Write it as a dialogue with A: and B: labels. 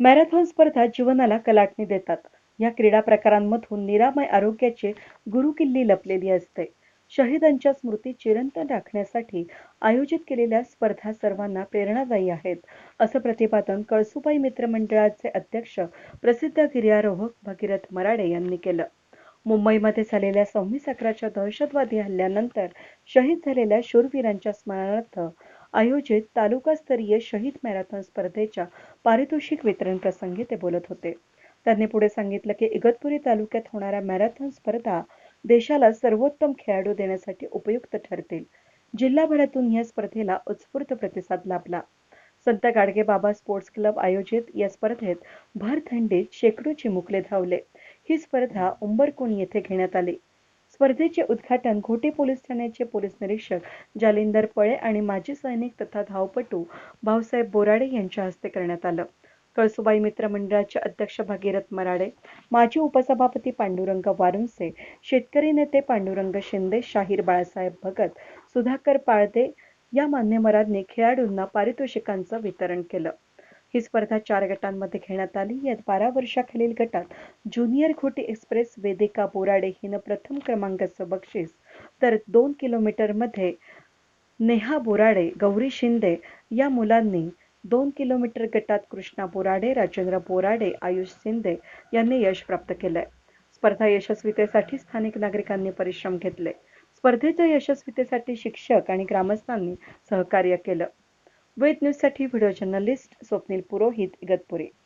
A: Marathon स्पर्धा जीवनाला कलाटणी देतात. या क्रीडा प्रकारांमधून निरामय आरोग्याची गुरुकिल्ली लपलेली असते. शहीदांच्या स्मृती चिरंतन राखण्यासाठी आयोजित केलेल्या स्पर्धा सर्वांना प्रेरणादायी आहेत, असं प्रतिपादन कळसुबाई मित्र मंडळाचे अध्यक्ष प्रसिद्ध गिर्यारोहक भगीरथ मराडे यांनी केलं. मुंबईमध्ये झालेल्या सव्वीस अकराच्या दहशतवादी हल्ल्यानंतर शहीद झालेल्या शूरवीरांच्या स्मरणार्थ आयोजित तालुकास्तरीय शहीद मॅरेथॉन स्पर्धेच्या पारितोषिक वितरण प्रसंगी ते बोलत होते. त्यांनी पुढे सांगितलं की इगतपुरी तालुक्यात होणाऱ्या मॅरेथॉन स्पर्धा देशाला सर्वोत्तम खेळाडू देण्यासाठी उपयुक्त ठरतील. जिल्हाभरातून या स्पर्धेला उत्स्फूर्त प्रतिसाद लाभला. संत गाडगे बाबा स्पोर्ट्स क्लब आयोजित या स्पर्धेत भर थंडीत शेकडो चिमुकले धावले. ही स्पर्धा उंबरकुणी येथे घेण्यात आली. स्पर्धेचे उद्घाटन घोटी पोलीस ठाण्याचे पोलीस निरीक्षक जालिंदर पळे आणि माजी सैनिक तथा धावपटू भाऊसाहेब बोराडे यांच्या हस्ते करण्यात आलं. कळसुबाई मित्र मंडळाचे अध्यक्ष भगीरथ मराडे, माजी उपसभापती पांडुरंग वारुंसे, शेतकरी नेते पांडुरंग शिंदे, शाहीर बाळासाहेब भगत, सुधाकर पाळदे या मान्यवरांनी खेळाडूंना पारितोषिकांचं वितरण केलं. ही स्पर्धा चार गटांमध्ये घेण्यात आली. यात बारा वर्षाखालील गटात ज्युनियर घोटी एक्सप्रेस वेदिका बोराडे हिनं प्रथम क्रमांकाचं बक्षीस तर दोन किलोमीटरमध्ये नेहा बोराडे, गौरी शिंदे या मुलांनी, दोन किलोमीटर गटात कृष्णा बोराडे, राजेंद्र बोराडे, आयुष शिंदे यांनी यश प्राप्त केलंय. स्पर्धा यशस्वीतेसाठी स्थानिक नागरिकांनी परिश्रम घेतले. स्पर्धेच्या यशस्वीतेसाठी शिक्षक आणि ग्रामस्थांनी सहकार्य केलं. वेद न्यूजसाठी व्हिडिओ जर्नलिस्ट स्वप्नील पुरोहित, इगतपुरी